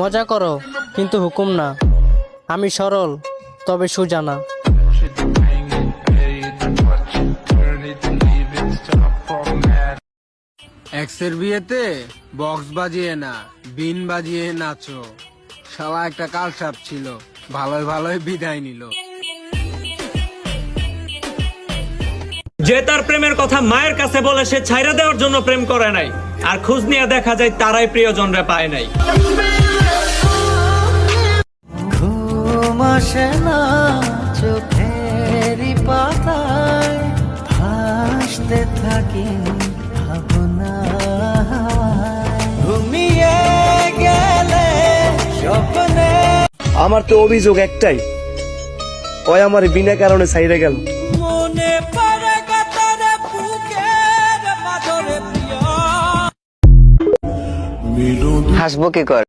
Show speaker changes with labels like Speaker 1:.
Speaker 1: মজা করো কিন্তু হুকুম না। আমি সরল তবে সুজানা।
Speaker 2: এক্সের বিয়েতে বক্স বাজিয়ে না বিন বাজিয়ে নাচো। শালা একটা কালসাপ ছিল ভালোই ভালোই বিদায় নিল।
Speaker 3: যে তার প্রেমের কথা মায়ের কাছে বলে সে ছাইরা দেওয়ার জন্য প্রেম করে নাই। আর খোঁজ নিয়ে দেখা যায় তারাই প্রিয়জনরা পায় নাই।
Speaker 4: না চোখেরই পাতায়। ভাসতে থাকি ভাবনা ঘুমিয়ে গেলে স্বপ্নে
Speaker 5: আমার তো অভিযোগ একটাই। ওই আমার বিনা কারণে সাইরে গেল।
Speaker 4: মনে পড়ে কাতারে বুকের পাথরে প্রিয়।
Speaker 6: হাসবো কি কর?